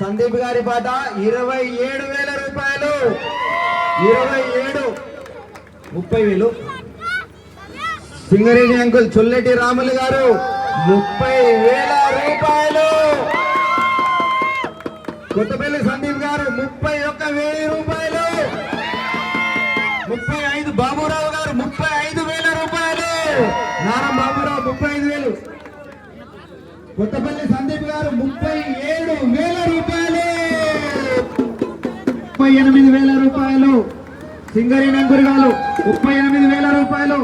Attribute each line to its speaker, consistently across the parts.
Speaker 1: సందీప్ గారి పాట ఇరవై ఏడు వేల రూపాయలు. ఇరవై ఏడు. ముప్పై వేలు. సింగరేణి అంకుల్ చొల్లెటి రాములు గారు ముప్పై వేల రూపాయలు. కొత్తపల్లి సందీప్ గారు ముప్పై ఒక్క వెయ్యి రూపాయలు. ముప్పై ఐదు బాబురావు గారు ముప్పై ఐదు వేల రూపాయలు. నారా బాబురావు ముప్పై ఐదు వేలు. కొత్తపల్లి సందీప్ గారు ముప్పై ఎనిమిది వేల రూపాయలు. సింగరి నంగురుగాలు ముప్పై ఎనిమిది వేల రూపాయలు.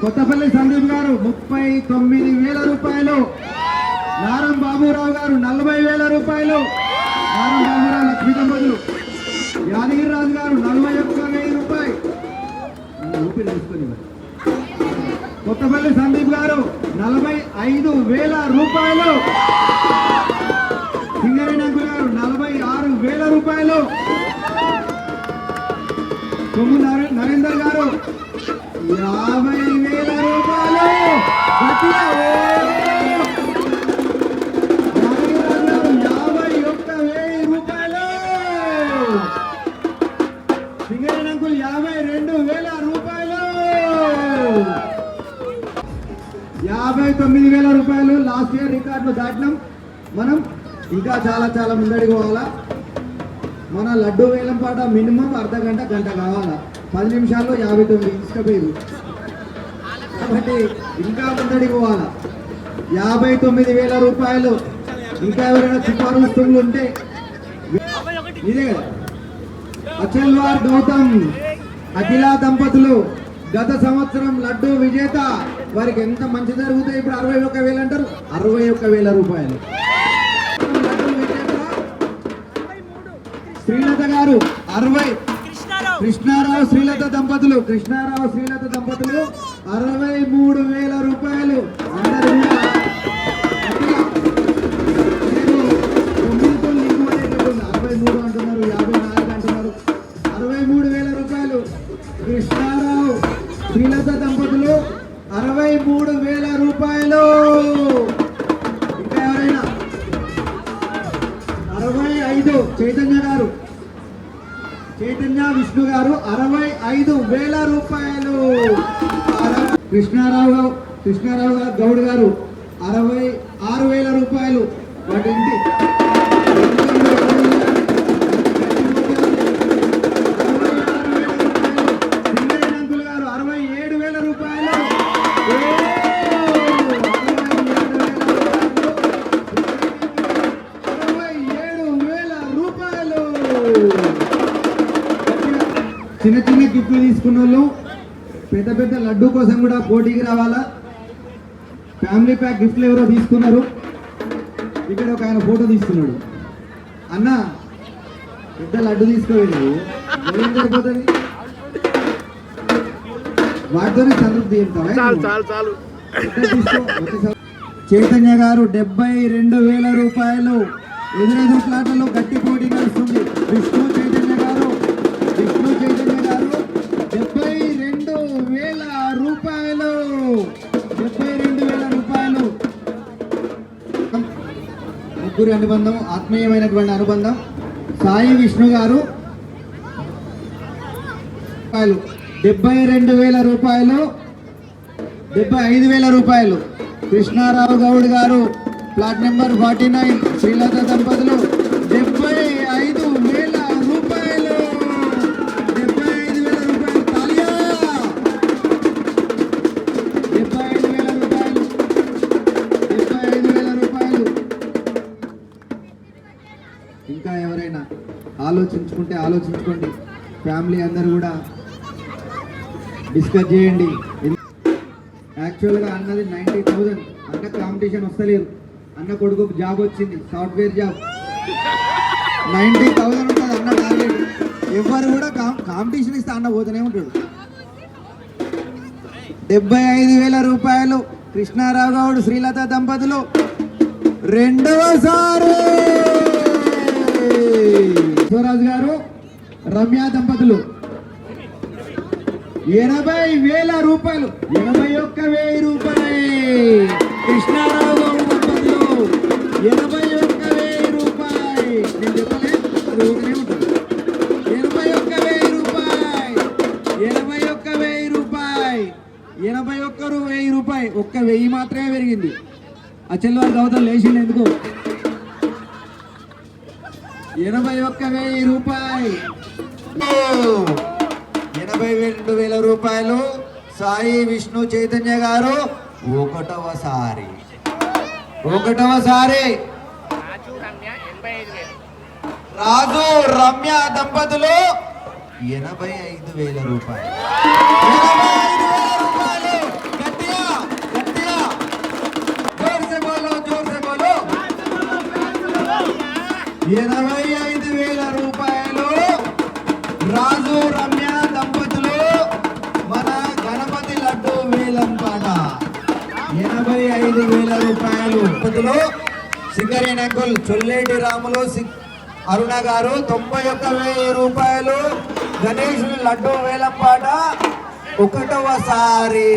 Speaker 1: కొత్తపల్లి సందీప్ గారు ముప్పై తొమ్మిది వేల రూపాయలు. నారం బాబురావు గారు నలభై వేల రూపాయలు. నారం బాబురావు లక్ష్మీ దంపతులు యాదగిరిరాజు గారు నలభై ఒక్క వెయ్యి రూపాయలు. ఊపిరి తీసుకొని కొత్తపల్లి సందీప్ గారు నలభై ఐదు వేల రూపాయలు సింగరేణి అంకుల్ గారు నలభై ఆరు వేల రూపాయలు. కొమ్ము నరేందర్ గారు యాభై వేల రూపాయలు. యాభై ఒక్క వెయ్యి రూపాయలు సింగరేణి యాభై రెండు వేల రూపాయలు. యాభై తొమ్మిది వేల రూపాయలు లాస్ట్ ఇయర్ రికార్డులు దాటినాం మనం. ఇంకా చాలా చాలా ముందడికి పోవాలా? మన లడ్డు వేలం పాట మినిమం అర్ధ గంట గంట కావాలా? పది నిమిషాల్లో యాభై తొమ్మిది తీసుకుపోయారు కాబట్టి ఇంకా ముందడికి పోవాలా? యాభై తొమ్మిది వేల రూపాయలు ఇంకా ఎవరైనా సిఫారసులు ఉంటే ఇదే కదా. అచల్వార్ గౌతమ్ అఖిలా దంపతులు గత సంవత్సరం లడ్డు విజేత. వారికి ఎంత మంచి జరుగుతాయి? ఇప్పుడు అరవై ఒక్క వేలు అంటారు. అరవై ఒక్క వేల రూపాయలు. శ్రీలత గారు అరవై.
Speaker 2: కృష్ణారావు.
Speaker 1: శ్రీలత దంపతులు కృష్ణారావు శ్రీలత దంపతులు అరవై మూడు వేల రూపాయలు. అరవై మూడు అంటున్నారు యాభై నాలుగు అంటున్నారు అరవై మూడు వేల రూపాయలు. కృష్ణారావు శ్రీలత దంపతులు అరవై మూడు వేల రూపాయలు. ఇంకా ఎవరైనా? అరవై ఐదు. చైతన్య గారు. చైతన్య విష్ణు గారు అరవై ఐదు వేల రూపాయలు. కృష్ణారావు కృష్ణారావు గారు గౌడ్ గారు అరవై ఆరు వేల రూపాయలు. వాటి చిన్న చిన్న గిఫ్ట్లు తీసుకున్న వాళ్ళు పెద్ద పెద్ద లడ్డు కోసం కూడా పోటీకి రావాలా? ఫ్యామిలీ ప్యాక్ గిఫ్ట్లు ఎవరో తీసుకున్నారు? ఇక్కడ ఒక ఆయన ఫోటో తీసుకున్నాడు అన్న పెద్ద లడ్డు తీసుకోవాలి ఏం సరిపోతుంది? వాటితోనే సంతృప్తి చెప్తావా. చైతన్య గారు డెబ్బై రెండు వేల రూపాయలు ఎదురెదురు ప్లాట్లలో గట్టి పోటీ నడుస్తుంది. గురి అనుబంధం ఆత్మీయమైనటువంటి అనుబంధం. సాయి విష్ణు గారు రూపాయలు. డెబ్బై రెండు వేల రూపాయలు. డెబ్బై ఐదు వేల రూపాయలు. కృష్ణారావు గౌడ్ గారు plot number forty nine Srilatha దంపతులు. చేసుకుంటే ఆలోచించుకోండి. ఫ్యామిలీ అందరూ కూడా డిస్కస్ చేయండి. యాక్చువల్గా అన్నది నైంటీ థౌజండ్ అన్న కాంపిటీషన్ వస్తలేదు. అన్న కొడుకు జాబ్ వచ్చింది. Software job. నైంటీ థౌజండ్ ఉంటుంది అన్న టార్గెట్ ఎవరు కూడా కాంపిటీషన్ ఇస్తే అన్న పోతూనే ఉంటాడు. డెబ్బై ఐదు వేల రూపాయలు కృష్ణారావు గౌడ్ శ్రీలత దంపతులు రెండవసారి! స్వరాజ్ గారు రమ్య దంపతులు. ఎనభై వేల రూపాయలు. ఎనభై ఒక్క వెయ్యి రూపాయలు. కృష్ణారావు గారు దంపతులు ఎనభై ఒక్క వెయ్యి రూపాయలు. ఎనభై ఒక్క వెయ్యి రూపాయలు. ఎనభై ఒక్క వెయ్యి రూపాయి ఎనభై ఒక్క వెయ్యి రూపాయలు. ఒక్క వెయ్యి మాత్రమే పెరిగింది. ఆ చెల్లవారు గౌతం లేచింది ఎందుకు? ఎనభై ఒక్క వెయ్యి రూపాయి ఎనభై రెండు వేల రూపాయలు. సాయి విష్ణు చైతన్య గారు ఒకటవసారి. ఒకటవసారి. రాజు రమ్య దంపతులు ఎనభై ఐదు వేల రూపాయలు. ఎనభై ఐదు వేల రూపాయలు ఎనభై ఐదు వేల రూపాయలు. రాజు రమ్య దంపతులు మన గణపతి లడ్డు వేలంపాట ఎనభై ఐదు వేల రూపాయలు దంపతులు సింగరేణి అంకుల్ చొల్లేటి రాములు సి- అరుణ గారు తొంభై ఒక్క వెయ్యి రూపాయలు. గణేష్ లడ్డు వేలంపాట ఒకటవసారి.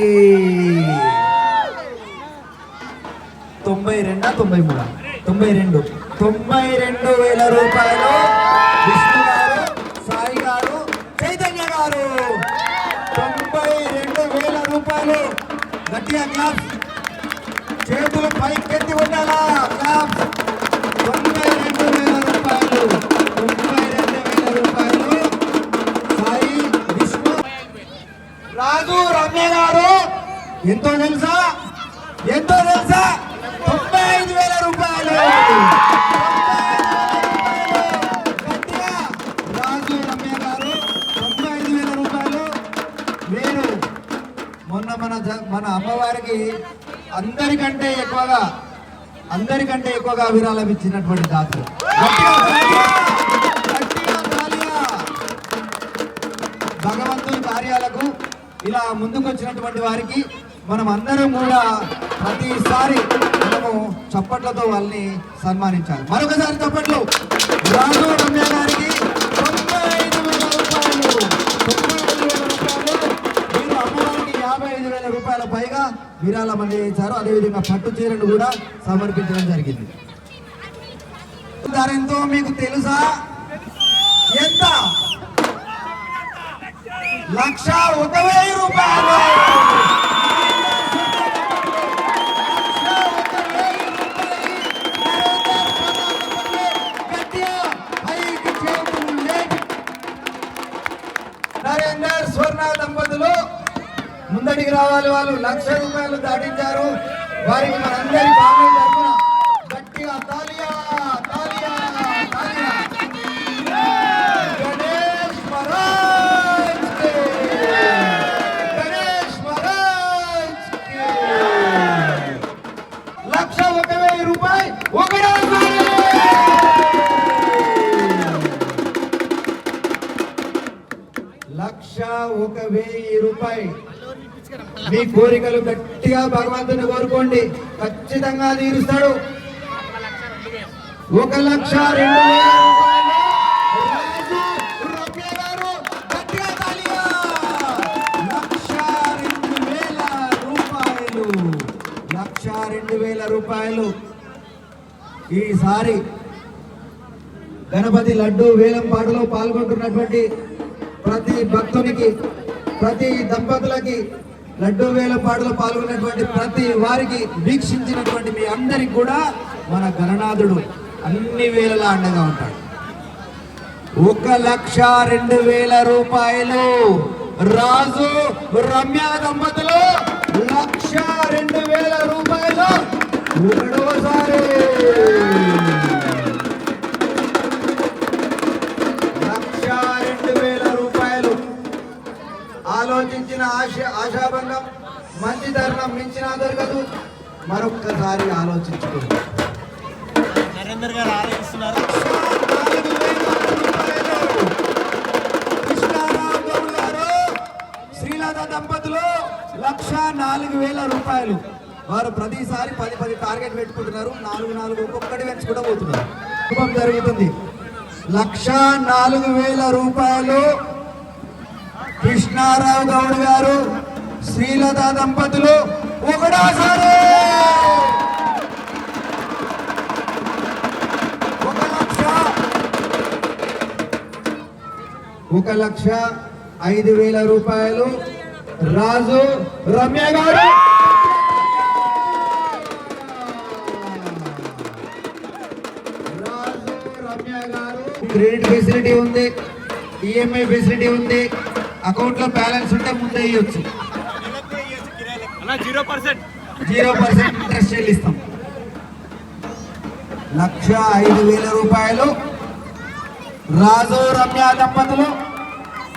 Speaker 1: తొంభై రెండా తొంభై మూడా? తొంభై రెండు. తొంభై రెండు వేల రూపాయలు. విష్ణు గారు సాయి గారు చైతన్య గారు. తొంభై రెండు వేల రూపాయలు. గట్టిగా క్లాప్స్ చేతులు పైకెత్తి ఉండాలా? క్లాప్స్ తొంభై రెండు వేల రూపాయలు. తొంభై రెండు వేల రూపాయలు. సాయి విష్ణు. రాజు రమ్య గారు. ఎంతో తెలుసా? ఎంతో తెలుసా? అమ్మవారికి అందరికంటే ఎక్కువగా అందరికంటే ఎక్కువగా విరాళం ఇచ్చినటువంటి దాతలు భగవంతుని కార్యాలకు ఇలా ముందుకు వచ్చినటువంటి వారికి మనం అందరం కూడా ప్రతిసారి మనము చప్పట్లతో వాళ్ళని సన్మానించాలి. మరొకసారి చప్పట్లు. రాఘవ రమ్య గారికి రూపాయల పైగా విరాళం అందజేశారు అదేవిధంగా పట్టు చీరను కూడా సమర్పించడం జరిగింది. ఎంతో మీకు తెలుసా? ఎంత? లక్ష ఒక వెయ్యి రూపాయలు. అంతటికి రావాలి వాళ్ళు. లక్ష రూపాయలు దాటించారు. వారికి మనందరి బాగా తరపున గట్టిగా తాలియా తాలియా తాలియా. గణేష్ మహారాజ్ గణేష్ మహారాజ్ లక్ష ఒక వెయ్యి రూపాయలు లక్ష ఒక వెయ్యి రూపాయలు. మీ కోరికలు గట్టిగా భగవంతుని కోరుకోండి. ఖచ్చితంగా తీరుస్తాడు. ఒక లక్ష రెండు వేల రూపాయలు. లక్ష రెండు వేల రూపాయలు లక్ష రెండు వేల రూపాయలు ఈసారి గణపతి లడ్డు వేలం పాటలో పాల్గొంటున్నటువంటి ప్రతి భక్తునికి ప్రతి దంపతులకి లడ్డు వేల పాటలో పాల్గొన్నటువంటి ప్రతి వారికి వీక్షించినటువంటి మీ అందరికి కూడా మన గణనాథుడు అన్ని వేలలా అండగా ఉంటాడు. ఒక లక్ష రెండు వేల రూపాయలు. రాజు రమ్య దంపతులు లక్ష రెండు వేల రూపాయలు. రెండవసారి. ఆలోచించిన ఆశ ఆశాభంగం మంచి ధర్మం మించిన దొరకదు. మరొక్కసారి ఆలోచించుకోండి.
Speaker 2: నరేందర్ గారు ఆలోచిస్తున్నారు.
Speaker 1: శ్రీలత దంపతులు లక్ష నాలుగు వేల రూపాయలు. వారు ప్రతిసారి పది పది టార్గెట్ పెట్టుకుంటున్నారు. నాలుగు నాలుగు ఒక్కొక్కటి పెంచుకుంటూ పోతున్నారు. జరుగుతుంది. లక్ష నాలుగు వేల రూపాయలు నారాయణ గౌడ్ గారు శ్రీలత దంపతులు ఒకటోసారి! ఒక లక్ష ఐదు వేల రూపాయలు రాజు రమ్య గారు! రాజు రమ్య గారు! క్రెడిట్ ఫెసిలిటీ ఉంది ఈఎంఐ ఫెసిలిటీ ఉంది. అకౌంట్లో బ్యాలెన్స్ ఉంటే ముందే ఇవ్వచ్చు
Speaker 2: జీరో పర్సెంట్.
Speaker 1: ఇంట్రెస్ట్ చెల్లిస్తాం. లక్ష ఐదు వేల రూపాయలు. రాజు రమ్య దంపతులు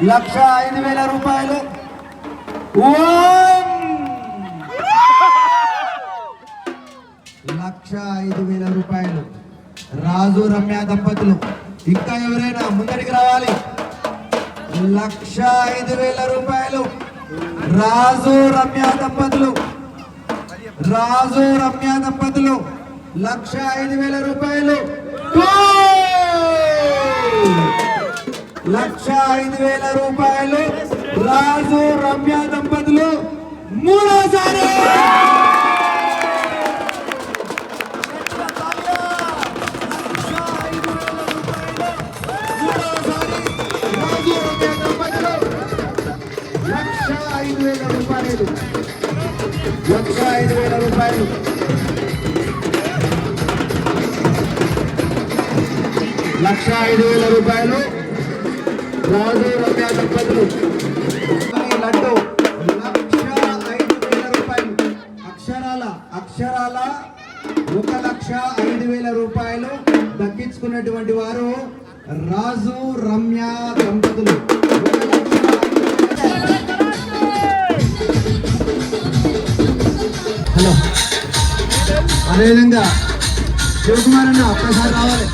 Speaker 1: లక్ష ఐదు వేల రూపాయలు! లక్ష ఐదు వేల రూపాయలు. రాజు రమ్య దంపతులు. ఇంకా ఎవరైనా ముందడికి రావాలి? లక్ష ఐదు వేల రూపాయలు. రాజు రమ్య దంపతులు. రాజు రమ్య దంపతులు. లక్ష ఐదు వేల రూపాయలు. లక్ష ఐదు వేల రూపాయలు. రాజు రమ్య దంపతులు. మూడోసారి. వేల రూపాయలు. లక్ష ఐదు వేల రూపాయలు. లక్ష ఐదు వేల రూపాయలు రాజు రమ్య దంపతులు లడ్డు లక్ష ఐదు వేల రూపాయలు అక్షరాల అక్షరాల ఒక లక్ష ఐదు వేల రూపాయలు దక్కించుకున్నటువంటి వారు రాజు రమ్య దంపతులు. అదేవిధంగా శివకుమార్ అన్న ఒక్కసారి రావాలి.